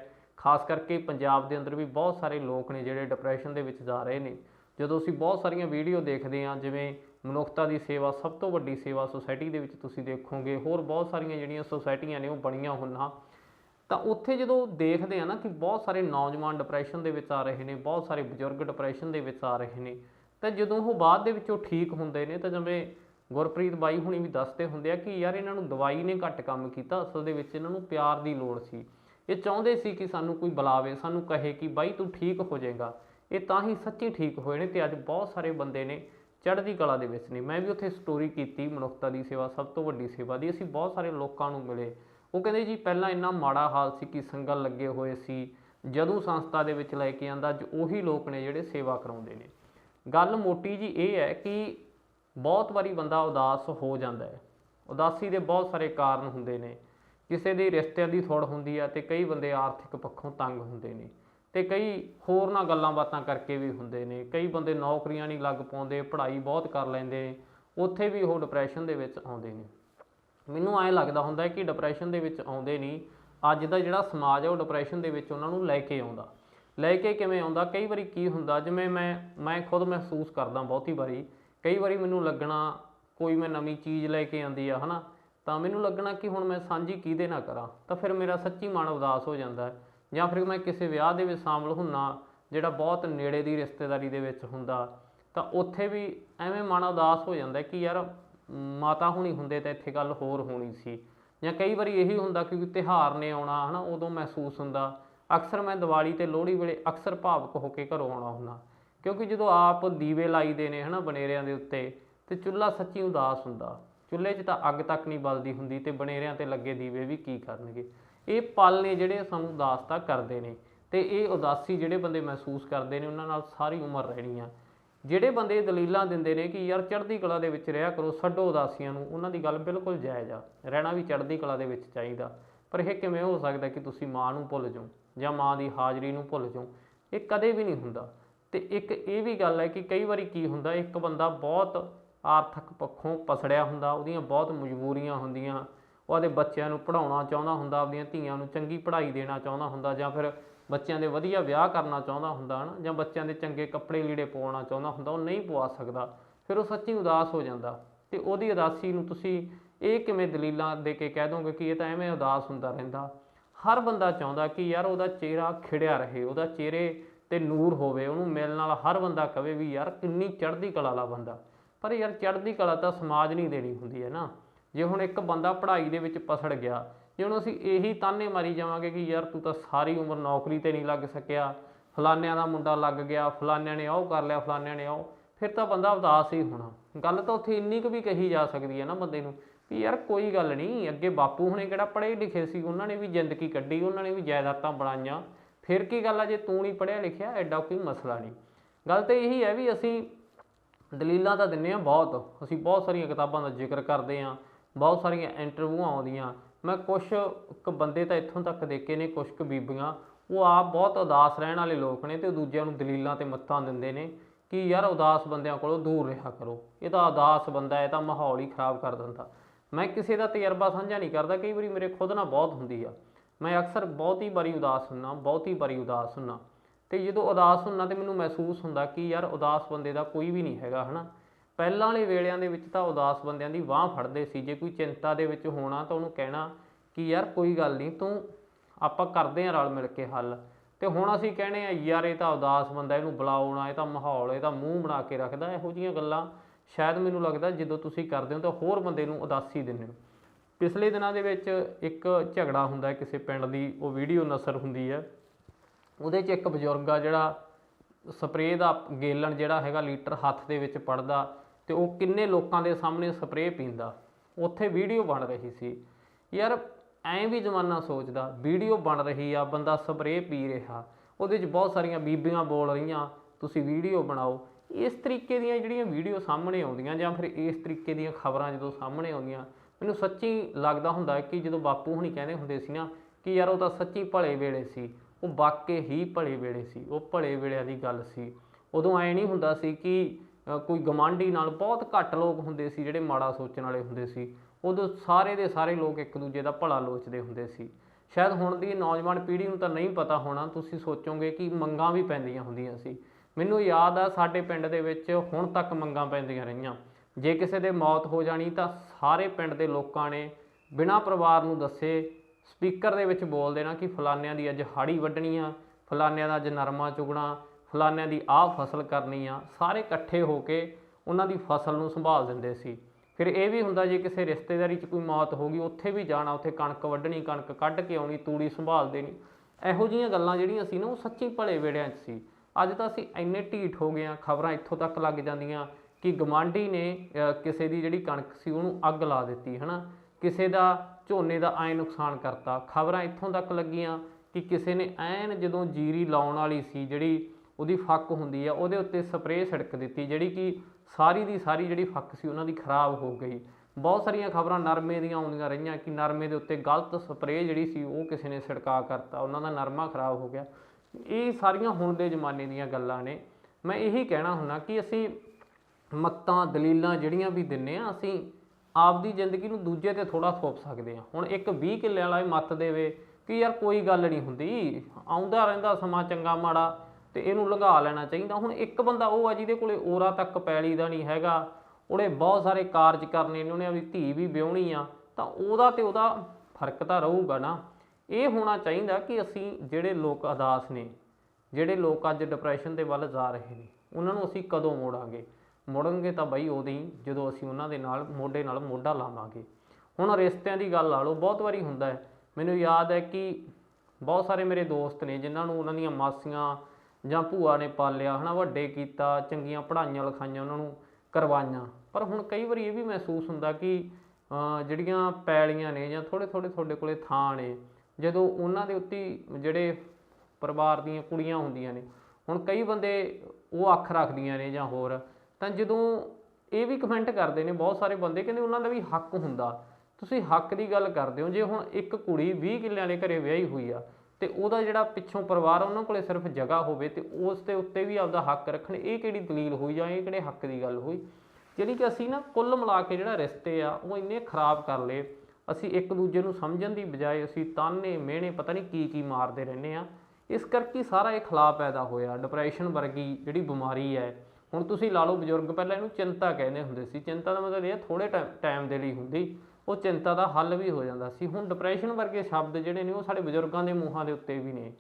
S1: ਖਾਸ ਕਰਕੇ ਪੰਜਾਬ ਦੇ ਅੰਦਰ ਵੀ ਬਹੁਤ ਸਾਰੇ ਲੋਕ ਨੇ ਜਿਹੜੇ ਡਿਪਰੈਸ਼ਨ ਦੇ ਵਿੱਚ ਜਾ ਰਹੇ ਨੇ। ਜਦੋਂ ਅਸੀਂ ਬਹੁਤ ਸਾਰੀਆਂ ਵੀਡੀਓ ਦੇਖਦੇ ਹਾਂ, ਜਿਵੇਂ ਮਨੁੱਖਤਾ ਦੀ ਸੇਵਾ ਸਭ ਤੋਂ ਵੱਡੀ ਸੇਵਾ ਸੁਸਾਇਟੀ ਦੇ ਵਿੱਚ ਤੁਸੀਂ ਦੇਖੋਗੇ, ਹੋਰ ਬਹੁਤ ਸਾਰੀਆਂ ਜਿਹੜੀਆਂ ਸੁਸਾਇਟੀਆਂ ਨੇ ਉਹ ਬਣੀਆਂ ਹੋਣਾ ਤਾਂ ਉੱਥੇ ਜਦੋਂ ਦੇਖਦੇ ਆ ਨਾ ਕਿ ਬਹੁਤ ਸਾਰੇ ਨੌਜਵਾਨ ਡਿਪਰੈਸ਼ਨ ਦੇ ਵਿੱਚ ਆ ਰਹੇ ਨੇ, ਬਹੁਤ ਸਾਰੇ ਬਜ਼ੁਰਗ ਡਿਪਰੈਸ਼ਨ ਦੇ ਵਿੱਚ ਆ ਰਹੇ ਨੇ, ਤਾਂ ਜਦੋਂ ਉਹ ਬਾਅਦ ਦੇ ਵਿੱਚੋਂ ਠੀਕ ਹੁੰਦੇ ਨੇ, ਤਾਂ ਜਿਵੇਂ ਗੁਰਪ੍ਰੀਤ ਬਾਈ ਹੁਣੀ ਵੀ ਦੱਸਦੇ ਹੁੰਦੇ ਆ ਕਿ ਯਾਰ ਇਹਨਾਂ ਨੂੰ ਦਵਾਈ ਨੇ ਘੱਟ ਕੰਮ ਕੀਤਾ, ਅਸਲ ਦੇ ਵਿੱਚ ਇਹਨਾਂ ਨੂੰ ਪਿਆਰ ਦੀ ਲੋੜ ਸੀ। ਇਹ ਚਾਹੁੰਦੇ ਸੀ ਕਿ ਸਾਨੂੰ ਕੋਈ ਬੁਲਾਵੇ, ਸਾਨੂੰ ਕਹੇ ਕਿ ਬਾਈ ਤੂੰ ਠੀਕ ਹੋ ਜਾਏਗਾ। ਇਹ ਤਾਂ ਹੀ ਸੱਚੀ ਠੀਕ ਹੋਏ ਨੇ ਤੇ ਅੱਜ ਬਹੁਤ ਸਾਰੇ ਬੰਦੇ ਨੇ ਚੜ੍ਹਦੀ ਕਲਾ ਦੇ ਵਿੱਚ ਨੇ। ਮੈਂ ਵੀ ਉੱਥੇ ਸਟੋਰੀ ਕੀਤੀ ਮਨੁੱਖਤਾ ਦੀ ਸੇਵਾ, ਸਭ ਤੋਂ ਵੱਡੀ ਸੇਵਾ ਦੀ। ਅਸੀਂ ਬਹੁਤ ਸਾਰੇ ਲੋਕਾਂ ਨੂੰ ਮਿਲੇ। ਉਹ ਕਹਿੰਦੇ ਜੀ, ਪਹਿਲਾਂ ਇੰਨਾ ਮਾੜਾ ਹਾਲ ਸੀ ਕਿ ਸੰਗਲ ਲੱਗੇ ਹੋਏ ਸੀ। ਜਦੋਂ ਸੰਸਥਾ ਦੇ ਵਿੱਚ ਲੈ ਕੇ ਆਂਦਾ, ਅੱਜ ਉਹੀ ਲੋਕ ਨੇ ਜਿਹੜੇ ਸੇਵਾ ਕਰਾਉਂਦੇ ਨੇ। ਗੱਲ ਮੋਟੀ ਜੀ ਇਹ ਹੈ ਕਿ ਬਹੁਤ ਵਾਰੀ ਬੰਦਾ ਉਦਾਸ ਹੋ ਜਾਂਦਾ ਹੈ। ਉਦਾਸੀ ਦੇ ਬਹੁਤ ਸਾਰੇ ਕਾਰਨ ਹੁੰਦੇ ਨੇ। ਕਿਸੇ ਦੀ ਰਿਸ਼ਤਿਆਂ ਦੀ ਥੋੜ ਹੁੰਦੀ ਆ ਤੇ ਕਈ ਬੰਦੇ ਆਰਥਿਕ ਪੱਖੋਂ ਤੰਗ ਹੁੰਦੇ ਨੇ ਤੇ ਕਈ ਹੋਰ ਨਾ ਗੱਲਾਂ ਬਾਤਾਂ ਕਰਕੇ ਵੀ ਹੁੰਦੇ ਨੇ, ਕਈ ਬੰਦੇ ਨੌਕਰੀਆਂ ਨਹੀਂ ਲੱਗ ਪਾਉਂਦੇ, ਪੜ੍ਹਾਈ ਬਹੁਤ ਕਰ ਲੈਂਦੇ ਨੇ, ਉੱਥੇ ਵੀ ਉਹ ਡਿਪਰੈਸ਼ਨ ਦੇ ਵਿੱਚ ਆਉਂਦੇ ਨੇ। ਮੈਨੂੰ ਐਂ ਲੱਗਦਾ ਹੁੰਦਾ ਕਿ ਡਿਪਰੈਸ਼ਨ ਦੇ ਵਿੱਚ ਆਉਂਦੇ ਨਹੀਂ ਅੱਜ ਦਾ ਜਿਹੜਾ ਸਮਾਜ ਹੈ ਉਹ ਡਿਪਰੈਸ਼ਨ ਦੇ ਵਿੱਚ ਉਹਨਾਂ ਨੂੰ ਲੈ ਕੇ ਆਉਂਦਾ। ਲੈ ਕੇ ਕਿਵੇਂ ਆਉਂਦਾ? ਕਈ ਵਾਰੀ ਕੀ ਹੁੰਦਾ, ਜਿਵੇਂ ਮੈਂ ਮੈਂ ਖੁਦ ਮਹਿਸੂਸ ਕਰਦਾ ਬਹੁਤੀ ਵਾਰੀ, ਕਈ ਵਾਰੀ ਮੈਨੂੰ ਲੱਗਣਾ ਕੋਈ ਮੈਂ ਨਵੀਂ ਚੀਜ਼ ਲੈ ਕੇ ਆਂਦੀ ਆ, ਹਨਾ? ਤਾਂ ਮੈਨੂੰ ਲੱਗਣਾ ਕਿ ਹੁਣ ਮੈਂ ਸਾਂਝੀ ਕਿਹਦੇ ਨਾਲ ਕਰਾਂ? ਤਾਂ ਫਿਰ ਮੇਰਾ ਸੱਚੀ ਮਨ ਉਦਾਸ ਹੋ ਜਾਂਦਾ ਹੈ। ਜਾਂ ਫਿਰ ਮੈਂ ਕਿਸੇ ਵਿਆਹ ਦੇ ਵਿੱਚ ਸ਼ਾਮਲ ਹੁੰਨਾ, ਜਿਹੜਾ ਬਹੁਤ ਨੇੜੇ ਦੀ ਰਿਸ਼ਤੇਦਾਰੀ ਦੇ ਵਿੱਚ ਹੁੰਦਾ, ਤਾਂ ਉੱਥੇ ਵੀ ਐਵੇਂ ਮਨ ਉਦਾਸ ਹੋ ਜਾਂਦਾ ਕਿ ਯਾਰ, ਮਾਤਾ ਹੁਣੀ ਹੁੰਦੇ ਤਾਂ ਇੱਥੇ ਗੱਲ ਹੋਰ ਹੋਣੀ ਸੀ। ਜਾਂ ਕਈ ਵਾਰੀ ਇਹੀ ਹੁੰਦਾ ਕਿਉਂਕਿ ਕੋਈ ਤਿਉਹਾਰ ਨੇ ਆਉਣਾ, ਹਨਾ, ਉਦੋਂ ਮਹਿਸੂਸ ਹੁੰਦਾ। ਅਕਸਰ ਮੈਂ ਦੀਵਾਲੀ ਤੇ ਲੋਹੜੀ ਵੇਲੇ ਅਕਸਰ ਭਾਵਕ ਹੋ ਕੇ ਘਰੋਂ ਆਉਣਾ ਹੁੰਦਾ। ਕਿਉਂਕਿ ਜਦੋਂ ਆਪ ਦੀਵੇ ਲਾਈਦੇ ਨੇ, ਹਨਾ, ਬਨੇਰਿਆਂ ਦੇ ਉੱਤੇ, ਤੇ ਚੁੱਲ੍ਹਾ ਸੱਚੀ ਉਦਾਸ ਹੁੰਦਾ। ਚੁੱਲ੍ਹੇ 'ਚ ਤਾਂ ਅੱਗ ਤੱਕ ਨਹੀਂ ਬਲਦੀ ਹੁੰਦੀ ਤੇ ਬਨੇਰਿਆਂ ਤੇ ਲੱਗੇ ਦੀਵੇ ਵੀ ਕੀ ਕਰਨਗੇ? ਇਹ ਪਲ ਨੇ ਜਿਹੜੇ ਸਾਨੂੰ ਉਦਾਸਤਾ ਕਰਦੇ ਨੇ ਤੇ ਇਹ ਉਦਾਸੀ ਜਿਹੜੇ ਬੰਦੇ ਮਹਿਸੂਸ ਕਰਦੇ ਨੇ, ਉਹਨਾਂ ਨਾਲ ਸਾਰੀ ਉਮਰ ਰਹਿਣੀ ਆ। ਜਿਹੜੇ ਬੰਦੇ ਦਲੀਲਾਂ ਦਿੰਦੇ ਨੇ ਕਿ ਯਾਰ ਚੜ੍ਹਦੀ ਕਲਾ ਦੇ ਵਿੱਚ ਰਿਹਾ ਕਰੋ, ਛੱਡੋ ਉਦਾਸੀਆਂ ਨੂੰ, ਉਹਨਾਂ ਦੀ ਗੱਲ ਬਿਲਕੁਲ ਜਾਇਜ਼ ਆ। ਰਹਿਣਾ ਵੀ ਚੜ੍ਹਦੀ ਕਲਾ ਦੇ ਵਿੱਚ ਚਾਹੀਦਾ। ਪਰ ਇਹ ਕਿਵੇਂ ਹੋ ਸਕਦਾ ਕਿ ਤੁਸੀਂ ਮਾਂ ਨੂੰ ਭੁੱਲ ਜਾਓ ਜਾਂ ਮਾਂ ਦੀ ਹਾਜ਼ਰੀ ਨੂੰ ਭੁੱਲ ਜਾਓ? ਇਹ ਕਦੇ ਵੀ ਨਹੀਂ ਹੁੰਦਾ। ਤੇ ਇੱਕ ਇਹ ਵੀ ਗੱਲ ਹੈ ਕਿ ਕਈ ਵਾਰੀ ਕੀ ਹੁੰਦਾ, ਇੱਕ ਬੰਦਾ ਬਹੁਤ ਆਰਥਿਕ ਪੱਖੋਂ ਪਸੜਿਆ ਹੁੰਦਾ, ਉਹਦੀਆਂ ਬਹੁਤ ਮਜਬੂਰੀਆਂ ਹੁੰਦੀਆਂ। ਉਹਦੇ ਬੱਚਿਆਂ ਨੂੰ ਪੜਾਉਣਾ ਚਾਹੁੰਦਾ ਹੁੰਦਾ, ਆਪਦੀਆਂ ਧੀਆਂ ਨੂੰ ਚੰਗੀ ਪੜ੍ਹਾਈ ਦੇਣਾ ਚਾਹੁੰਦਾ ਹੁੰਦਾ ਜਾਂ ਫਿਰ ਬੱਚਿਆਂ ਦੇ ਵਧੀਆ ਵਿਆਹ ਕਰਨਾ ਚਾਹੁੰਦਾ ਹੁੰਦਾ, ਹਨ? ਜਾਂ ਬੱਚਿਆਂ ਦੇ ਚੰਗੇ ਕੱਪੜੇ ਲੀੜੇ ਪਵਾਉਣਾ ਚਾਹੁੰਦਾ ਹੁੰਦਾ, ਉਹ ਨਹੀਂ ਪਵਾ ਸਕਦਾ। ਫਿਰ ਉਹ ਸੱਚੀ ਉਦਾਸ ਹੋ ਜਾਂਦਾ। ਤੇ ਉਹਦੀ ਉਦਾਸੀ ਨੂੰ ਤੁਸੀਂ ਇਹ ਕਿਵੇਂ ਦਲੀਲਾਂ ਦੇ ਕੇ ਕਹਿ ਦੋਗੇ ਕਿ ਇਹ ਤਾਂ ਐਵੇਂ ਉਦਾਸ ਹੁੰਦਾ ਰਹਿੰਦਾ? ਹਰ ਬੰਦਾ ਚਾਹੁੰਦਾ ਕਿ ਯਾਰ ਉਹਦਾ ਚਿਹਰਾ ਖਿੜਿਆ ਰਹੇ, ਉਹਦਾ ਚਿਹਰੇ ਤੇ ਨੂਰ ਹੋਵੇ, ਉਹਨੂੰ ਮਿਲਣ ਨਾਲ ਹਰ ਬੰਦਾ ਕਵੇ ਵੀ ਯਾਰ ਕਿੰਨੀ ਚੜ੍ਹਦੀ ਕਲਾ ਵਾਲਾ ਬੰਦਾ। ਪਰ ਯਾਰ ਚੜ੍ਹਦੀ ਕਲਾ ਤਾਂ ਸਮਾਜ ਨਹੀਂ ਦੇਣੀ ਹੁੰਦੀ ਹੈ ਨਾ। ਜੇ ਹੁਣ ਇੱਕ ਬੰਦਾ ਪੜ੍ਹਾਈ ਦੇ ਵਿੱਚ ਪਸੜ ਗਿਆ, ਜੇ ਹੁਣ ਅਸੀਂ ਇਹੀ ਤਾਨੇ ਮਾਰੀ ਜਾਵਾਂਗੇ ਕਿ ਯਾਰ ਤੂੰ ਤਾਂ ਸਾਰੀ ਉਮਰ ਨੌਕਰੀ ਤੇ ਨਹੀਂ ਲੱਗ ਸਕਿਆ, ਫਲਾਨਿਆਂ ਦਾ ਮੁੰਡਾ ਲੱਗ ਗਿਆ, ਫਲਾਨਿਆਂ ਨੇ ਉਹ ਕਰ ਲਿਆ, ਫਲਾਨਿਆਂ ਨੇ ਉਹ, ਫਿਰ ਤਾਂ ਬੰਦਾ ਉਦਾਸ ਹੀ ਹੋਣਾ। ਗੱਲ ਤਾਂ ਉੱਥੇ ਇੰਨੀ ਕੁ ਵੀ ਕਹੀ ਜਾ ਸਕਦੀ ਹੈ ਨਾ ਬੰਦੇ ਨੂੰ ਵੀ ਯਾਰ ਕੋਈ ਗੱਲ ਨਹੀਂ, ਅੱਗੇ ਬਾਪੂ ਹੁਣੇ ਕਿਹੜਾ ਪੜ੍ਹੇ ਲਿਖੇ ਸੀ, ਉਹਨਾਂ ਨੇ ਵੀ ਜ਼ਿੰਦਗੀ ਕੱਢੀ, ਉਹਨਾਂ ਨੇ ਵੀ ਜਾਇਦਾਦਾਂ ਬਣਾਈਆਂ। ਫਿਰ ਕੀ ਗੱਲ ਆ, ਜੇ ਤੂੰ ਨਹੀਂ ਪੜ੍ਹਿਆ ਲਿਖਿਆ, ਐਡਾ ਕੋਈ ਮਸਲਾ ਨਹੀਂ। ਗੱਲ ਤਾਂ ਇਹੀ ਹੈ ਵੀ ਅਸੀਂ ਦਲੀਲਾਂ ਤਾਂ ਦਿੰਨੇ ਆ ਬਹੁਤ। ਅਸੀਂ ਬਹੁਤ ਸਾਰੀਆਂ ਕਿਤਾਬਾਂ ਦਾ ਜ਼ਿਕਰ ਕਰਦੇ ਆ ਬਹੁਤ ਸਾਰੀਆਂ ਇੰਟਰਵਿਊਆਂ ਆਉਂਦੀਆਂ। ਮੈਂ ਕੁਝ ਕੁ ਬੰਦੇ ਤਾਂ ਇੱਥੋਂ ਤੱਕ ਦੇਖੇ ਨੇ ਕੁਝ ਕੁ ਬੀਬੀਆਂ। ਉਹ ਆਪ ਬਹੁਤ ਉਦਾਸ ਰਹਿਣ ਵਾਲੇ ਲੋਕ ਨੇ ਤੇ ਦੂਜਿਆਂ ਨੂੰ ਦਲੀਲਾਂ ਤੇ ਮੱਤਾਂ ਦਿੰਦੇ ਨੇ ਕਿ ਯਾਰ ਉਦਾਸ ਬੰਦਿਆਂ ਕੋਲੋਂ ਦੂਰ ਰਿਹਾ ਕਰੋ। ਇਹ ਤਾਂ ਉਦਾਸ ਬੰਦਾ ਹੈ ਤਾਂ ਮਾਹੌਲ ਹੀ ਖਰਾਬ ਕਰ ਦਿੰਦਾ। ਮੈਂ ਕਿਸੇ ਦਾ ਤਜਰਬਾ ਸਾਂਝਾ ਨਹੀਂ ਕਰਦਾ, ਕਈ ਵਾਰੀ ਮੇਰੇ ਖੁਦ ਨਾਲ ਬਹੁਤ ਹੁੰਦੀ ਆ। ਮੈਂ ਅਕਸਰ ਬਹੁਤ ਹੀ ਵਾਰੀ ਉਦਾਸ ਹੁੰਨਾ, ਬਹੁਤ ਹੀ ਵਾਰੀ ਉਦਾਸ ਹੁੰਨਾ। ਤੇ ਜਦੋਂ ਉਦਾਸ ਹੁੰਨਾ ਤੇ ਮੈਨੂੰ ਮਹਿਸੂਸ ਹੁੰਦਾ ਕਿ ਯਾਰ ਉਦਾਸ ਬੰਦੇ ਦਾ ਕੋਈ ਵੀ ਨਹੀਂ ਹੈਗਾ, ਹਨਾ। ਪਹਿਲਾਂ ਵਾਲੇ ਵੇਲਿਆਂ ਦੇ ਵਿੱਚ ਤਾਂ ਉਦਾਸ ਬੰਦਿਆਂ ਦੀ ਬਾਹ ਫੜਦੇ ਸੀ। ਜੇ ਕੋਈ ਚਿੰਤਾ ਦੇ ਵਿੱਚ ਹੋਣਾ ਤਾਂ ਉਹਨੂੰ ਕਹਿਣਾ ਕਿ ਯਾਰ ਕੋਈ ਗੱਲ ਨਹੀਂ, ਤੂੰ ਆਪਾਂ ਕਰਦੇ ਆਂ ਰਲ ਮਿਲ ਕੇ ਹੱਲ। ਤੇ ਹੁਣ ਅਸੀਂ ਕਹਿੰਦੇ ਆ, ਯਾਰ ਇਹ ਤਾਂ ਉਦਾਸ ਬੰਦਾ, ਇਹਨੂੰ ਬੁਲਾਉਣਾ, ਇਹ ਤਾਂ ਮਾਹੌਲ, ਇਹ ਤਾਂ ਮੂੰਹ ਬਣਾ ਕੇ ਰੱਖਦਾ। ਇਹੋ ਜੀਆਂ ਗੱਲਾਂ ਸ਼ਾਇਦ ਮੈਨੂੰ ਲੱਗਦਾ ਜਦੋਂ ਤੁਸੀਂ ਕਰਦੇ ਹੋ ਤਾਂ ਹੋਰ ਬੰਦੇ ਨੂੰ ਉਦਾਸੀ ਦਿੰਦੇ ਹੋ। ਪਿਛਲੇ ਦਿਨਾਂ ਦੇ ਵਿੱਚ ਇੱਕ ਝਗੜਾ ਹੁੰਦਾ ਕਿਸੇ ਪਿੰਡ ਦੀ, ਉਹ ਵੀਡੀਓ ਨਸਰ ਹੁੰਦੀ ਹੈ ਉਹਦੇ 'ਚ ਇੱਕ ਬਜ਼ੁਰਗ ਆ ਜਿਹੜਾ ਸਪਰੇਅ ਦਾ ਗੇਲਣ ਜਿਹੜਾ ਹੈਗਾ ਲੀਟਰ ਹੱਥ ਦੇ ਵਿੱਚ ਪੜਦਾ ਤੇ ਉਹ ਕਿੰਨੇ ਲੋਕਾਂ ਦੇ ਸਾਹਮਣੇ ਸਪਰੇਅ ਪੀਂਦਾ। ਉੱਥੇ ਵੀਡੀਓ ਬਣ ਰਹੀ ਸੀ। ਯਾਰ ਐਂ ਵੀ ਜ਼ਮਾਨਾ ਸੋਚਦਾ, ਵੀਡੀਓ ਬਣ ਰਹੀ ਆ, ਬੰਦਾ ਸਪਰੇਅ ਪੀ ਰਿਹਾ। ਉਹਦੇ 'ਚ ਬਹੁਤ ਸਾਰੀਆਂ ਬੀਬੀਆਂ ਬੋਲ ਰਹੀਆਂ, ਤੁਸੀਂ ਵੀਡੀਓ ਬਣਾਓ। ਇਸ ਤਰੀਕੇ ਦੀਆਂ ਜਿਹੜੀਆਂ ਵੀਡੀਓ ਸਾਹਮਣੇ ਆਉਂਦੀਆਂ ਜਾਂ ਫਿਰ ਇਸ ਤਰੀਕੇ ਦੀਆਂ ਖਬਰਾਂ ਜਦੋਂ ਸਾਹਮਣੇ ਆਉਂਦੀਆਂ, ਮੈਨੂੰ ਸੱਚੀ ਲੱਗਦਾ ਹੁੰਦਾ ਕਿ ਜਦੋਂ ਬਾਪੂ ਹੁਣੀ ਕਹਿੰਦੇ ਹੁੰਦੇ ਸੀ ਨਾ ਕਿ ਯਾਰ ਉਹ ਤਾਂ ਸੱਚੀ ਭਲੇ ਵੇਲੇ ਸੀ। ਉਹ ਵਾਕਈ ਹੀ ਭਲੇ ਵੇਲੇ ਸੀ, ਉਹ ਭਲੇ ਵੇਲਿਆਂ ਦੀ ਗੱਲ ਸੀ। ਉਦੋਂ ਐ ਨਹੀਂ ਹੁੰਦਾ ਸੀ ਕਿ ਕੋਈ ਗਮਾਂਡੀ ਨਾਲ ਬਹੁਤ ਘੱਟ ਲੋਕ ਹੁੰਦੇ ਸੀ, ਜਿਹੜੇ ਮਾੜਾ ਸੋਚਣ ਵਾਲੇ ਹੁੰਦੇ ਸੀ। ਉਦੋਂ ਸਾਰੇ ਦੇ ਸਾਰੇ ਲੋਕ ਇੱਕ ਦੂਜੇ ਦਾ ਭਲਾ ਲੋਚਦੇ ਹੁੰਦੇ ਸੀ। ਸ਼ਾਇਦ ਹੁਣ ਦੀ ਨੌਜਵਾਨ ਪੀੜ੍ਹੀ ਨੂੰ ਤਾਂ ਨਹੀਂ ਪਤਾ ਹੋਣਾ, ਤੁਸੀਂ ਸੋਚੋਗੇ ਕਿ ਮੰਗਾਂ ਵੀ ਪੈਂਦੀਆਂ ਹੁੰਦੀਆਂ ਸੀ। ਮੈਨੂੰ ਯਾਦ ਆ, ਸਾਡੇ ਪਿੰਡ ਦੇ ਵਿੱਚ ਹੁਣ ਤੱਕ ਮੰਗਾਂ ਪੈਂਦੀਆਂ ਰਹੀਆਂ। ਜੇ ਕਿਸੇ ਦੇ ਮੌਤ ਹੋ ਜਾਣੀ ਤਾਂ ਸਾਰੇ ਪਿੰਡ ਦੇ ਲੋਕਾਂ ਨੇ ਬਿਨਾਂ ਪਰਿਵਾਰ ਨੂੰ ਦੱਸੇ ਸਪੀਕਰ ਦੇ ਵਿੱਚ ਬੋਲ ਦੇਣਾ ਕਿ ਫਲਾਨਿਆਂ ਦੀ ਅੱਜ ਹਾੜੀ ਵੱਢਣੀ ਆ, ਫਲਾਨਿਆਂ ਦਾ ਅੱਜ ਨਰਮਾ ਚੁਗਣਾ, ਫਲਾਨਿਆਂ ਦੀ ਆਹ ਫਸਲ ਕਰਨੀ ਆ, ਸਾਰੇ ਇਕੱਠੇ ਹੋ ਕੇ ਉਹਨਾਂ ਦੀ ਫਸਲ ਨੂੰ ਸੰਭਾਲ ਦਿੰਦੇ ਸੀ। ਫਿਰ ਇਹ ਵੀ ਹੁੰਦਾ ਜੇ ਕਿਸੇ ਰਿਸ਼ਤੇਦਾਰੀ 'ਚ ਕੋਈ ਮੌਤ ਹੋ ਗਈ, ਉੱਥੇ ਵੀ ਜਾਣਾ, ਉੱਥੇ ਕਣਕ ਵੱਢਣੀ, ਕਣਕ ਕੱਢ ਕੇ ਆਉਣੀ, ਤੂੜੀ ਸੰਭਾਲ ਦੇਣੀ। ਇਹੋ ਜਿਹੀਆਂ ਗੱਲਾਂ ਜਿਹੜੀਆਂ ਸੀ ਨਾ, ਉਹ ਸੱਚੀ ਭਲੇ ਵੇੜਿਆਂ 'ਚ ਸੀ। ਅੱਜ ਤਾਂ ਅਸੀਂ ਇੰਨੇ ਢੀਠ ਹੋ ਗਏ ਆ, ਖਬਰਾਂ ਇੱਥੋਂ ਤੱਕ ਲੱਗ ਜਾਂਦੀਆਂ ਕਿ ਗਮਾਂਡੀ ਨੇ ਕਿਸੇ ਦੀ ਜਿਹੜੀ ਕਣਕ ਸੀ ਉਹਨੂੰ ਅੱਗ ਲਾ ਦਿੱਤੀ, ਹਨਾ? ਕਿਸੇ ਦਾ ਝੋਨੇ ਦਾ ਐ ਨੁਕਸਾਨ ਕਰਤਾ। ਖਬਰਾਂ ਇੱਥੋਂ ਤੱਕ ਲੱਗੀਆਂ ਕਿ ਕਿਸੇ ਨੇ ਐਨ ਜਦੋਂ ਜੀਰੀ ਲਾਉਣ ਵਾਲੀ ਸੀ, ਜਿਹੜੀ ਉਹਦੀ ਫੱਕ ਹੁੰਦੀ ਆ, ਉਹਦੇ ਉੱਤੇ ਸਪਰੇਅ ਛਿੜਕ ਦਿੱਤੀ, ਜਿਹੜੀ ਕਿ ਸਾਰੀ ਦੀ ਸਾਰੀ ਜਿਹੜੀ ਫੱਕ ਸੀ, ਉਹਨਾਂ ਦੀ ਖਰਾਬ ਹੋ ਗਈ। ਬਹੁਤ ਸਾਰੀਆਂ ਖਬਰਾਂ ਨਰਮੇ ਦੀਆਂ ਆਉਂਦੀਆਂ ਰਹੀਆਂ ਕਿ ਨਰਮੇ ਦੇ ਉੱਤੇ ਗਲਤ ਸਪਰੇਅ ਜਿਹੜੀ ਸੀ, ਉਹ ਕਿਸੇ ਨੇ ਛਿੜਕਾ ਕਰਤਾ, ਉਹਨਾਂ ਦਾ ਨਰਮਾ ਖਰਾਬ ਹੋ ਗਿਆ। ਇਹ ਸਾਰੀਆਂ ਹੁਣ ਦੇ ਜ਼ਮਾਨੇ ਦੀਆਂ ਗੱਲਾਂ ਨੇ। ਮੈਂ ਇਹੀ ਕਹਿਣਾ ਹੁੰਦਾ ਕਿ ਅਸੀਂ ਮੱਤਾਂ, ਦਲੀਲਾਂ ਜਿਹੜੀਆਂ ਵੀ ਦਿੰਨੇ ਆ, ਅਸੀਂ ਆਪਦੀ ਜ਼ਿੰਦਗੀ ਨੂੰ ਦੂਜੇ ਤੇ ਥੋੜਾ ਥੋਪ ਸਕਦੇ ਆ ਹੁਣ ਇੱਕ 20 ਕਿੱਲੇ ਵਾਲਾ ਹੀ ਮੱਤ ਦੇਵੇ ਕਿ ਯਾਰ ਕੋਈ ਗੱਲ ਨਹੀਂ ਹੁੰਦੀ। ਆਉਂਦਾ ਰਹਿੰਦਾ ਸਮਾਂ ਚੰਗਾ ਮਾੜਾ ਤੇ ਇਹਨੂੰ ਲੰਘਾ ਲੈਣਾ ਚਾਹੀਦਾ। ਹੁਣ ਇੱਕ ਬੰਦਾ ਉਹ ਆ ਜਿਹਦੇ ਕੋਲੇ ਓਰਾ ਤੱਕ ਪੈਲੀ ਦਾ ਨਹੀਂ ਹੈਗਾ। ਉਹਨੇ ਬਹੁਤ ਸਾਰੇ ਕਾਰਜ ਕਰਨੇ ਨੇ, ਉਹਨੇ ਆਪਣੀ ਧੀ ਵੀ ਵਿਆਹਣੀ ਆ। ਤਾਂ ਉਹਦਾ ਤੇ ਉਹਦਾ ਫ਼ਰਕ ਤਾਂ ਰਹੂਗਾ ਨਾ। ਇਹ ਹੋਣਾ ਚਾਹੀਦਾ ਕਿ ਅਸੀਂ ਜਿਹੜੇ ਲੋਕ ਅਦਾਸ ਨੇ, ਜਿਹੜੇ ਲੋਕ ਅੱਜ ਡਿਪਰੈਸ਼ਨ ਦੇ ਵੱਲ ਜਾ ਰਹੇ ਨੇ, ਉਹਨਾਂ ਨੂੰ ਅਸੀਂ ਕਦੋਂ ਮੋੜਾਂਗੇ? ਮੁੜਨਗੇ ਤਾਂ ਬਈ ਉਦੋਂ ਹੀ ਜਦੋਂ ਅਸੀਂ ਉਹਨਾਂ ਦੇ ਨਾਲ, ਮੋਢੇ ਨਾਲ ਮੋਢਾ ਲਾਵਾਂਗੇ। ਹੁਣ ਰਿਸ਼ਤਿਆਂ ਦੀ ਗੱਲ ਲਾ ਲਓ, ਬਹੁਤ ਵਾਰੀ ਹੁੰਦਾ ਹੈ। ਮੈਨੂੰ ਯਾਦ ਹੈ ਕਿ ਬਹੁਤ ਸਾਰੇ ਮੇਰੇ ਦੋਸਤ ਨੇ ਜਿਨ੍ਹਾਂ ਨੂੰ ਉਹਨਾਂ ਦੀਆਂ ਮਾਸੀਆਂ ਜਾਂ ਭੂਆ ਨੇ ਪਾਲਿਆ, ਹਨਾ, ਵੱਡੇ ਕੀਤਾ, ਚੰਗੀਆਂ ਪੜ੍ਹਾਈਆਂ ਲਿਖਾਈਆਂ ਉਹਨਾਂ ਨੂੰ ਕਰਵਾਈਆਂ। ਪਰ ਹੁਣ ਕਈ ਵਾਰੀ ਇਹ ਵੀ ਮਹਿਸੂਸ ਹੁੰਦਾ ਕਿ ਜਿਹੜੀਆਂ ਪੈਲੀਆਂ ਨੇ ਜਾਂ ਥੋੜੇ ਥੋੜੇ ਤੁਹਾਡੇ ਕੋਲੇ ਥਾਂ ਨੇ, ਜਦੋਂ ਉਹਨਾਂ ਦੇ ਉੱਤੇ ਜਿਹੜੇ ਪਰਿਵਾਰ ਦੀਆਂ ਕੁੜੀਆਂ ਹੁੰਦੀਆਂ ਨੇ, ਹੁਣ ਕਈ ਬੰਦੇ ਉਹ ਅੱਖ ਰੱਖਦੀਆਂ ਨੇ ਜਾਂ ਹੋਰ। ਤਾਂ ਜਦੋਂ ਇਹ ਵੀ ਕਮੈਂਟ ਕਰਦੇ ਨੇ ਬਹੁਤ ਸਾਰੇ ਬੰਦੇ ਕਹਿੰਦੇ ਉਹਨਾਂ ਦਾ ਵੀ ਹੱਕ ਹੁੰਦਾ। ਤੁਸੀਂ ਹੱਕ ਦੀ ਗੱਲ ਕਰਦੇ ਹੋ ਜੇ ਹੁਣ ਇੱਕ ਕੁੜੀ 20 ਕਿੱਲਿਆਂ ਦੇ ਘਰੇ ਵਿਆਹੀ ਹੋਈ ਆ ਤੇ ਉਹਦਾ ਜਿਹੜਾ ਪਿੱਛੋਂ ਪਰਿਵਾਰ ਆ, ਉਹਨਾਂ ਕੋਲੇ ਸਿਰਫ ਜਗ੍ਹਾ ਹੋਵੇ ਤੇ ਉਸ ਦੇ ਉੱਤੇ ਵੀ ਆਪਦਾ ਹੱਕ ਰੱਖਣ ਇਹ ਕਿਹੜੀ ਦਲੀਲ ਹੋਈ ਜਾਂ ਇਹ ਕਿਹੜੇ ਹੱਕ ਦੀ ਗੱਲ ਹੋਈ? ਜਿਹੜੀ ਕਿ ਅਸੀਂ ਨਾ ਕੁੱਲ ਮਿਲਾ ਕੇ ਜਿਹੜਾ ਰਿਸ਼ਤੇ ਆ ਉਹ ਇੰਨੇ ਖਰਾਬ ਕਰ ਲਏ। ਅਸੀਂ ਇੱਕ ਦੂਜੇ ਨੂੰ ਸਮਝਣ ਦੀ ਬਜਾਏ ਅਸੀਂ ਤਾਨੇ ਮਿਹਣੇ ਪਤਾ ਨਹੀਂ ਕੀ ਕੀ ਮਾਰਦੇ ਰਹਿੰਦੇ ਆ। ਇਸ ਕਰਕੇ ਸਾਰਾ ਇਹ ਖਲਾ ਪੈਦਾ ਹੋਇਆ ਡਿਪਰੈਸ਼ਨ ਵਰਗੀ ਜਿਹੜੀ ਬਿਮਾਰੀ ਹੈ। ਹੁਣ ਤੁਸੀਂ ਲਾ ਲਓ ਬਜ਼ੁਰਗ, ਪਹਿਲਾਂ ਇਹਨੂੰ ਚਿੰਤਾ ਕਹਿੰਦੇ ਹੁੰਦੇ ਸੀ। ਚਿੰਤਾ ਦਾ ਮਤਲਬ ਇਹ ਹੈ ਥੋੜੇ ਟਾਈਮ ਦੇ ਲਈ ਹੁੰਦੀ। ਉਹ ਚਿੰਤਾ ਦਾ ਹੱਲ ਵੀ ਹੋ ਜਾਂਦਾ ਸੀ। ਹੁਣ ਡਿਪਰੈਸ਼ਨ ਵਰਗੇ ਸ਼ਬਦ ਜਿਹੜੇ ਨੇ, ਉਹ ਸਾਡੇ ਬਜ਼ੁਰਗਾਂ ਦੇ ਮੂੰਹਾਂ ਦੇ ਉੱਤੇ ਵੀ ਨੇ।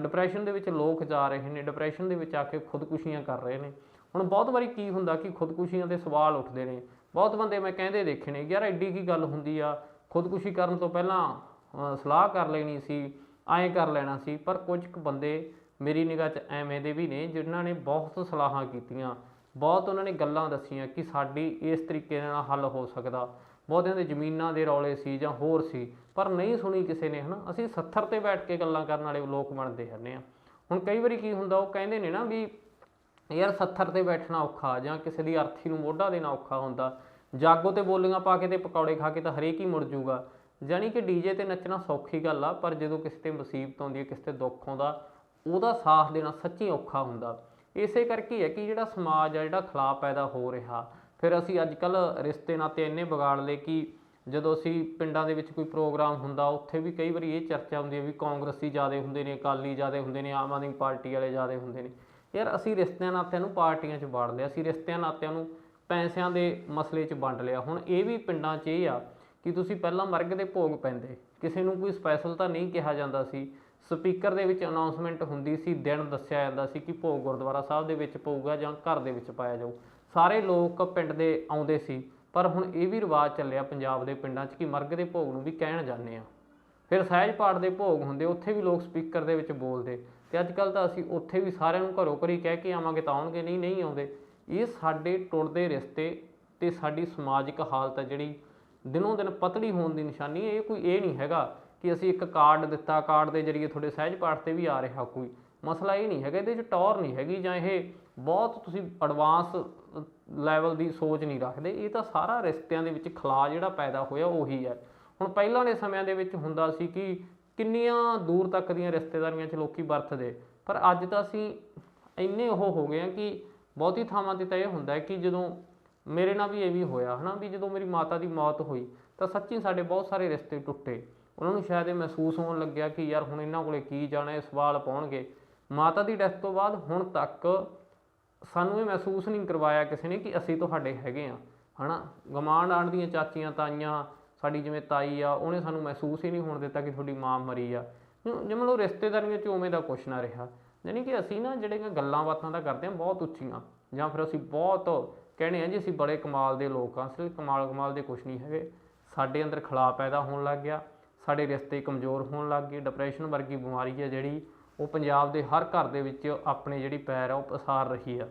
S1: ਡਿਪਰੈਸ਼ਨ ਦੇ ਵਿੱਚ ਲੋਕ ਜਾ ਰਹੇ ਨੇ ਡਿਪਰੈਸ਼ਨ ਦੇ ਵਿੱਚ ਆ ਕੇ ਖੁਦਕੁਸ਼ੀਆਂ ਕਰ ਰਹੇ ਨੇ। ਹੁਣ ਬਹੁਤ ਵਾਰੀ ਕੀ ਹੁੰਦਾ ਕਿ ਖੁਦਕੁਸ਼ੀਆਂ ਦੇ ਸਵਾਲ ਉੱਠਦੇ ਨੇ। ਬਹੁਤ ਬੰਦੇ ਮੈਂ ਕਹਿੰਦੇ ਦੇਖੇ ਨੇ ਯਾਰ ਐਡੀ ਕੀ ਗੱਲ ਹੁੰਦੀ ਆ? ਖੁਦਕੁਸ਼ੀ ਕਰਨ ਤੋਂ ਪਹਿਲਾਂ ਸਲਾਹ ਕਰ ਲੈਣੀ ਸੀ, ਐਂ ਕਰ ਲੈਣਾ ਸੀ। ਪਰ ਕੁਝ ਕੁ ਬੰਦੇ ਮੇਰੀ ਨਿਗਾਹ 'ਚ ਐਵੇਂ ਦੇ ਵੀ ਨੇ ਜਿਨ੍ਹਾਂ ਨੇ ਬਹੁਤ ਸਲਾਹਾਂ ਕੀਤੀਆਂ, ਬਹੁਤ ਉਹਨਾਂ ਨੇ ਗੱਲਾਂ ਦੱਸੀਆਂ ਕਿ ਸਾਡੀ ਇਸ ਤਰੀਕੇ ਨਾਲ ਹੱਲ ਹੋ ਸਕਦਾ। ਬਹੁਤਿਆਂ ਦੇ ਜ਼ਮੀਨਾਂ ਦੇ ਰੌਲੇ ਸੀ ਜਾਂ ਹੋਰ ਸੀ, ਪਰ ਨਹੀਂ ਸੁਣੀ ਕਿਸੇ ਨੇ, ਹਨਾ? ਅਸੀਂ 70 ਤੇ ਬੈਠ ਕੇ ਗੱਲਾਂ ਕਰਨ ਵਾਲੇ ਲੋਕ ਬਣਦੇ ਜਾਂਦੇ ਆ ਹੁਣ ਕਈ ਵਾਰੀ ਕੀ ਹੁੰਦਾ, ਉਹ ਕਹਿੰਦੇ ਨੇ ਨਾ ਵੀ ਯਾਰ 70 ਤੇ ਬੈਠਣਾ ਔਖਾ ਜਾਂ ਕਿਸੇ ਦੀ ਅਰਥੀ ਨੂੰ ਮੋਢਾ ਦੇਣਾ ਔਖਾ ਹੁੰਦਾ। ਜਾਗੋ ਤੇ ਬੋਲੀਆਂ ਪਾ ਕੇ ਤੇ ਪਕੌੜੇ ਖਾ ਕੇ ਤਾਂ ਹਰੇਕ ਹੀ ਮੁੜ ਜੂਗਾ। ਜਾਨੀ ਕਿ ਡੀਜੇ ਤੇ ਨੱਚਣਾ ਸੌਖੀ ਗੱਲ ਆ, ਪਰ ਜਦੋਂ ਕਿਸੇ ਤੇ ਮੁਸੀਬਤ ਆਉਂਦੀ ਹੈ, ਕਿਸੇ ਤੇ ਦੁੱਖ ਆਉਂਦਾ ਉਹਦਾ ਸਾਥ ਦੇਣਾ ਸੱਚੀ ਔਖਾ ਹੁੰਦਾ। ਇਸੇ ਕਰਕੇ ਹੈ ਕਿ ਜਿਹੜਾ ਸਮਾਜ ਆ, ਜਿਹੜਾ ਖਲਾ ਪੈਦਾ ਹੋ ਰਿਹਾ, ਫਿਰ ਅਸੀਂ ਅੱਜ ਕੱਲ ਰਿਸ਼ਤੇ ਨਾਤੇ ਇੰਨੇ ਵਿਗਾੜ ਲਏ ਕਿ ਜਦੋਂ ਅਸੀਂ ਪਿੰਡਾਂ ਦੇ ਵਿੱਚ ਕੋਈ ਪ੍ਰੋਗਰਾਮ ਹੁੰਦਾ, ਉੱਥੇ ਵੀ ਕਈ ਵਾਰੀ ਇਹ ਚਰਚਾ ਹੁੰਦੀ ਹੈ ਵੀ ਕਾਂਗਰਸੀ ਜ਼ਿਆਦੇ ਹੁੰਦੇ ਨੇ, ਅਕਾਲੀ ਜ਼ਿਆਦੇ ਹੁੰਦੇ ਨੇ, ਆਮ ਆਦਮੀ ਪਾਰਟੀ ਵਾਲੇ ਜ਼ਿਆਦੇ ਹੁੰਦੇ ਨੇ। ਯਾਰ ਅਸੀਂ ਰਿਸ਼ਤਿਆਂ ਨਾਤਿਆਂ ਨੂੰ ਪਾਰਟੀਆਂ 'ਚ ਵੰਡ ਲਿਆ, ਅਸੀਂ ਰਿਸ਼ਤਿਆਂ ਨਾਤਿਆਂ ਨੂੰ ਪੈਸਿਆਂ ਦੇ ਮਸਲੇ 'ਚ ਵੰਡ ਲਿਆ। ਹੁਣ ਇਹ ਵੀ ਪਿੰਡਾਂ 'ਚ ਇਹ ਆ ਕਿ ਤੁਸੀਂ ਪਹਿਲਾਂ ਮਰਗ ਦੇ ਭੋਗ ਪੈਂਦੇ, ਕਿਸੇ ਨੂੰ ਕੋਈ ਸਪੈਸ਼ਲ ਤਾਂ ਨਹੀਂ ਕਿਹਾ ਜਾਂਦਾ ਸੀ। ਸਪੀਕਰ ਦੇ ਵਿੱਚ ਅਨਾਉਂਸਮੈਂਟ ਹੁੰਦੀ ਸੀ, ਦਿਨ ਦੱਸਿਆ ਜਾਂਦਾ ਸੀ ਕਿ ਭੋਗ ਗੁਰਦੁਆਰਾ ਸਾਹਿਬ ਦੇ ਵਿੱਚ ਪਊਗਾ ਜਾਂ ਘਰ ਦੇ ਵਿੱਚ ਪਾਇਆ ਜਾਊ। ਸਾਰੇ ਲੋਕ ਪਿੰਡ ਦੇ ਆਉਂਦੇ ਸੀ, ਪਰ ਹੁਣ ਇਹ ਵੀ ਰਿਵਾਜ ਚੱਲਿਆ ਪੰਜਾਬ ਦੇ ਪਿੰਡਾਂ 'ਚ ਕਿ ਮਰਗ ਦੇ ਭੋਗ ਨੂੰ ਵੀ ਕਹਿਣ ਜਾਂਦੇ ਆ ਫਿਰ ਸਹਿਜ ਪਾਠ ਦੇ ਭੋਗ ਹੁੰਦੇ, ਉੱਥੇ ਵੀ ਲੋਕ ਸਪੀਕਰ ਦੇ ਵਿੱਚ ਬੋਲਦੇ। ਤੇ ਅੱਜ ਕੱਲ ਤਾਂ ਅਸੀਂ ਉੱਥੇ ਵੀ ਸਾਰਿਆਂ ਨੂੰ ਘਰੋਂ ਘਰੀ ਕਹਿ ਕੇ ਆਵਾਂਗੇ, ਤਾਂ ਆਉਣਗੇ, ਨਹੀਂ ਨਹੀਂ ਆਉਂਦੇ। ਇਹ ਸਾਡੇ ਟੁੱਟਦੇ ਰਿਸ਼ਤੇ ਤੇ ਸਾਡੀ ਸਮਾਜਿਕ ਹਾਲਤ ਹੈ ਜਿਹੜੀ ਦਿਨੋਂ ਦਿਨ ਪਤਲੀ ਹੋਣ ਦੀ ਨਿਸ਼ਾਨੀ ਹੈ, ਇਹ ਕੋਈ ਇਹ ਨਹੀਂ ਹੈਗਾ ਕਿ ਅਸੀਂ ਇੱਕ ਕਾਰਡ ਦਿੱਤਾ, ਕਾਰਡ ਦੇ ਜਰੀਏ ਤੁਹਾਡੇ ਸਹਿਜ ਪਾਠ ਤੇ ਵੀ ਆ ਰਿਹਾ ਕੋਈ। ਮਸਲਾ ਇਹ ਨਹੀਂ ਹੈਗਾ, ਇਹਦੇ 'ਚ ਟੌਰ ਨਹੀਂ ਹੈਗੀ ਜਾਂ ਇਹ ਬਹੁਤ ਤੁਸੀਂ ਐਡਵਾਂਸ ਲੈਵਲ ਦੀ ਸੋਚ ਨਹੀਂ ਰੱਖਦੇ। ਇਹ ਤਾਂ ਸਾਰਾ ਰਿਸ਼ਤਿਆਂ ਦੇ ਵਿੱਚ ਖਲਾ ਜਿਹੜਾ ਪੈਦਾ ਹੋਇਆ ਉਹੀ ਹੈ। ਹੁਣ ਪਹਿਲਾਂ ਦੇ ਸਮਿਆਂ ਦੇ ਵਿੱਚ ਹੁੰਦਾ ਸੀ ਕਿ ਕਿੰਨੀਆਂ ਦੂਰ ਤੱਕ ਦੀਆਂ ਰਿਸ਼ਤੇਦਾਰੀਆਂ 'ਚ ਲੋਕੀ ਵਰਤਦੇ, ਪਰ ਅੱਜ ਤਾਂ ਅਸੀਂ ਇੰਨੇ ਉਹ ਹੋ ਗਏ ਆ ਕਿ ਬਹੁਤੀ ਥਾਵਾਂ ਤੇ ਤਾਂ ਇਹ ਹੁੰਦਾ ਕਿ ਜਦੋਂ ਮੇਰੇ ਨਾਲ ਵੀ ਇਹ ਵੀ ਹੋਇਆ, ਹਨਾ, ਵੀ ਜਦੋਂ ਮੇਰੀ ਮਾਤਾ ਦੀ ਮੌਤ ਹੋਈ, ਤਾਂ ਸੱਚੀ ਸਾਡੇ ਬਹੁਤ ਸਾਰੇ ਰਿਸ਼ਤੇ ਟੁੱਟੇ। ਉਹਨਾਂ ਨੂੰ ਸ਼ਾਇਦ ਇਹ ਮਹਿਸੂਸ ਹੋਣ ਲੱਗਿਆ ਕਿ ਯਾਰ ਹੁਣ ਇਹਨਾਂ ਕੋਲੇ ਕੀ ਜਾਣਾ, ਇਹ ਸਵਾਲ ਪਾਉਣਗੇ। ਮਾਤਾ ਦੀ ਡੈਥ ਤੋਂ ਬਾਅਦ ਹੁਣ ਤੱਕ ਸਾਨੂੰ ਇਹ ਮਹਿਸੂਸ ਨਹੀਂ ਕਰਵਾਇਆ ਕਿਸੇ ਨੇ ਕਿ ਅਸੀਂ ਤੁਹਾਡੇ ਹੈਗੇ ਆ ਹਨਾ? ਗਮਾਂਡ ਆਂਡ ਦੀਆਂ ਚਾਚੀਆਂ, ਤਾਈਆਂ, ਸਾਡੀ ਜਿਵੇਂ ਤਾਈ ਆ, ਉਹਨੇ ਸਾਨੂੰ ਮਹਿਸੂਸ ਹੀ ਨਹੀਂ ਹੋਣ ਦਿੱਤਾ ਕਿ ਤੁਹਾਡੀ ਮਾਂ ਮਰੀ ਆ। ਜਿਵੇਂ ਲੋ ਰਿਸ਼ਤੇਦਾਰੀਆਂ 'ਚ ਉਵੇਂ ਦਾ ਕੁਛ ਨਾ ਰਿਹਾ। ਯਾਨੀ ਕਿ ਅਸੀਂ ਨਾ ਜਿਹੜੀਆਂ ਗੱਲਾਂ ਬਾਤਾਂ ਦਾ ਕਰਦੇ ਆ ਬਹੁਤ ਉੱਚੀਆਂ। ਜਾਂ ਫਿਰ ਅਸੀਂ ਬਹੁਤ ਕਹਿੰਦੇ ਆ ਜੀ, ਅਸੀਂ ਬੜੇ ਕਮਾਲ ਦੇ ਲੋਕ ਆ ਅਸਲ ਕਮਾਲ ਕਮਾਲ ਦੇ ਕੁਛ ਨਹੀਂ ਹੈਗੇ। ਸਾਡੇ ਅੰਦਰ ਖਲਾ ਪੈਦਾ ਹੋਣ ਲੱਗ ਗਿਆ। ਸਾਡੇ ਰਿਸ਼ਤੇ ਕਮਜ਼ੋਰ ਹੋਣ ਲੱਗ ਗਏ ਡਿਪਰੈਸ਼ਨ ਵਰਗੀ ਬਿਮਾਰੀ ਹੈ ਜਿਹੜੀ, ਉਹ ਪੰਜਾਬ ਦੇ ਹਰ ਘਰ ਦੇ ਵਿੱਚ ਆਪਣੇ ਜਿਹੜੀ ਪੈਰ ਆ, ਉਹ ਪਸਾਰ ਰਹੀ ਆ।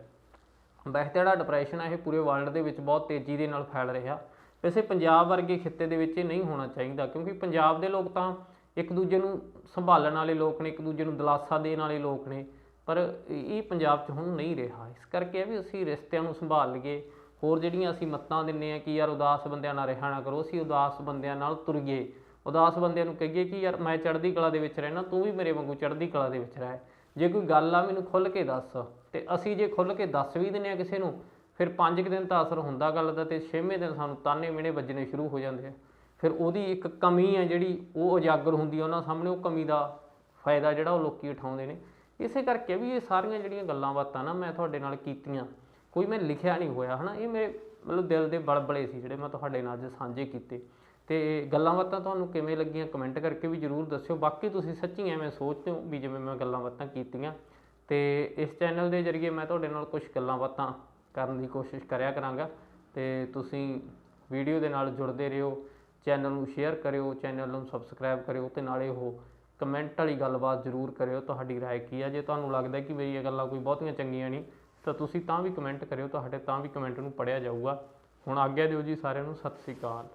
S1: ਵੈਸੇ ਤਾਂ ਜਿਹੜਾ ਡਿਪਰੈਸ਼ਨ ਆ, ਇਹ ਪੂਰੇ ਵਰਲਡ ਦੇ ਵਿੱਚ ਬਹੁਤ ਤੇਜ਼ੀ ਦੇ ਨਾਲ ਫੈਲ ਰਿਹਾ। ਵੈਸੇ ਪੰਜਾਬ ਵਰਗੇ ਖਿੱਤੇ ਦੇ ਵਿੱਚ ਇਹ ਨਹੀਂ ਹੋਣਾ ਚਾਹੀਦਾ, ਕਿਉਂਕਿ ਪੰਜਾਬ ਦੇ ਲੋਕ ਤਾਂ ਇੱਕ ਦੂਜੇ ਨੂੰ ਸੰਭਾਲਣ ਵਾਲੇ ਲੋਕ ਨੇ, ਇੱਕ ਦੂਜੇ ਨੂੰ ਦਿਲਾਸਾ ਦੇਣ ਵਾਲੇ ਲੋਕ ਨੇ, ਪਰ ਇਹ ਪੰਜਾਬ 'ਚ ਹੁਣ ਨਹੀਂ ਰਿਹਾ। ਇਸ ਕਰਕੇ ਇਹ ਵੀ ਅਸੀਂ ਰਿਸ਼ਤਿਆਂ ਨੂੰ ਸੰਭਾਲ ਲਈਏ। ਹੋਰ ਜਿਹੜੀਆਂ ਅਸੀਂ ਮੱਤਾਂ ਦਿੰਨੇ ਆ ਕਿ ਯਾਰ ਉਦਾਸ ਬੰਦਿਆਂ ਨਾਲ ਰਹਿਣਾ ਨਾ ਕਰੋ, ਅਸੀਂ ਉਦਾਸ ਬੰਦਿਆਂ ਨਾਲ ਤੁਰੀਏ। ਉਦਾਸ ਬੰਦਿਆਂ ਨੂੰ ਕਹੀਏ ਕਿ ਯਾਰ ਮੈਂ ਚੜ੍ਹਦੀ ਕਲਾ ਦੇ ਵਿੱਚ ਰਹਿਣਾ, ਤੂੰ ਵੀ ਮੇਰੇ ਵਾਂਗੂ ਚੜ੍ਹਦੀ ਕਲਾ ਦੇ ਵਿੱਚ ਰਹਿ। ਜੇ ਕੋਈ ਗੱਲ ਆ ਮੈਨੂੰ ਖੁੱਲ ਕੇ ਦੱਸ। ਤੇ ਅਸੀਂ ਜੇ ਖੁੱਲ ਕੇ ਦੱਸ ਵੀ ਦਿੰਨੇ ਆ ਕਿਸੇ ਨੂੰ, ਫਿਰ 5 ਦਿਨ ਤਾਂ ਅਸਰ ਹੁੰਦਾ ਗੱਲ ਦਾ ਤੇ 6ਵੇਂ ਦਿਨ ਸਾਨੂੰ ਤਾਨੇ ਮਿਹਣੇ ਵੱਜਣੇ ਸ਼ੁਰੂ ਹੋ ਜਾਂਦੇ ਆ। ਫਿਰ ਉਹਦੀ ਇੱਕ ਕਮੀ ਹੈ ਜਿਹੜੀ ਉਹ ਉਜਾਗਰ ਹੁੰਦੀ ਆ ਉਹਨਾਂ ਸਾਹਮਣੇ, ਉਹ ਕਮੀ ਦਾ ਫਾਇਦਾ ਜਿਹੜਾ ਉਹ ਲੋਕੀ ਉਠਾਉਂਦੇ ਨੇ। ਇਸੇ ਕਰਕੇ ਵੀ ਇਹ ਸਾਰੀਆਂ ਜਿਹੜੀਆਂ ਗੱਲਾਂ ਬਾਤਾਂ ਨਾ ਮੈਂ ਤੁਹਾਡੇ ਨਾਲ ਕੀਤੀਆਂ, ਕੋਈ ਮੈਂ ਲਿਖਿਆ ਨਹੀਂ ਹੋਇਆ, ਹਨਾ? ਇਹ ਮੇਰੇ ਮਤਲਬ ਦਿਲ ਦੇ ਬਲਬਲੇ ਸੀ ਜਿਹੜੇ ਮੈਂ ਤੁਹਾਡੇ ਨਾਲ ਅੱਜ ਸਾਂਝੇ ਕੀਤੇ। ਤੇ ਗੱਲਾਂ ਬਾਤਾਂ ਤੁਹਾਨੂੰ ਕਿਵੇਂ ਲੱਗੀਆਂ ਕਮੈਂਟ ਕਰਕੇ ਵੀ ਜਰੂਰ ਦੱਸਿਓ ਬਾਕੀ ਤੁਸੀਂ ਸੱਚੀ ਐਵੇਂ ਸੋਚਦੇ ਹੋ ਵੀ ਜਿਵੇਂ ਮੈਂ ਗੱਲਾਂ ਬਾਤਾਂ ਕੀਤੀਆਂ ਤੇ ਇਸ ਚੈਨਲ ਦੇ ਜ਼ਰੀਏ ਮੈਂ ਤੁਹਾਡੇ ਨਾਲ ਕੁਝ ਗੱਲਾਂ ਬਾਤਾਂ ਕਰਨ ਦੀ ਕੋਸ਼ਿਸ਼ ਕਰਿਆ ਕਰਾਂਗਾ ਤੇ ਤੁਸੀਂ ਵੀਡੀਓ ਦੇ ਨਾਲ ਜੁੜਦੇ ਰਹੋ ਚੈਨਲ ਨੂੰ ਸ਼ੇਅਰ ਕਰਿਓ ਚੈਨਲ ਨੂੰ ਸਬਸਕ੍ਰਾਈਬ ਕਰਿਓ ਤੇ ਨਾਲੇ ਉਹ ਕਮੈਂਟ ਵਾਲੀ ਗੱਲਬਾਤ ਜ਼ਰੂਰ ਕਰਿਓ ਤੁਹਾਡੀ رائے ਕੀ ਆ ਜੇ ਤੁਹਾਨੂੰ ਲੱਗਦਾ ਕਿ ਮੇਰੀਆਂ ਗੱਲਾਂ ਕੋਈ ਬਹੁਤੀਆਂ ਚੰਗੀਆਂ ਨਹੀਂ ਤਾਂ ਤੁਸੀਂ ਤਾਂ ਵੀ ਕਮੈਂਟ ਕਰਿਓ ਤੁਹਾਡੇ ਤਾਂ ਵੀ ਕਮੈਂਟ ਨੂੰ ਪੜਿਆ ਜਾਊਗਾ ਹੁਣ ਆਗਿਆ ਦਿਓ ਜੀ ਸਾਰਿਆਂ ਨੂੰ ਸਤਿ ਸ੍ਰੀ ਅਕਾਲ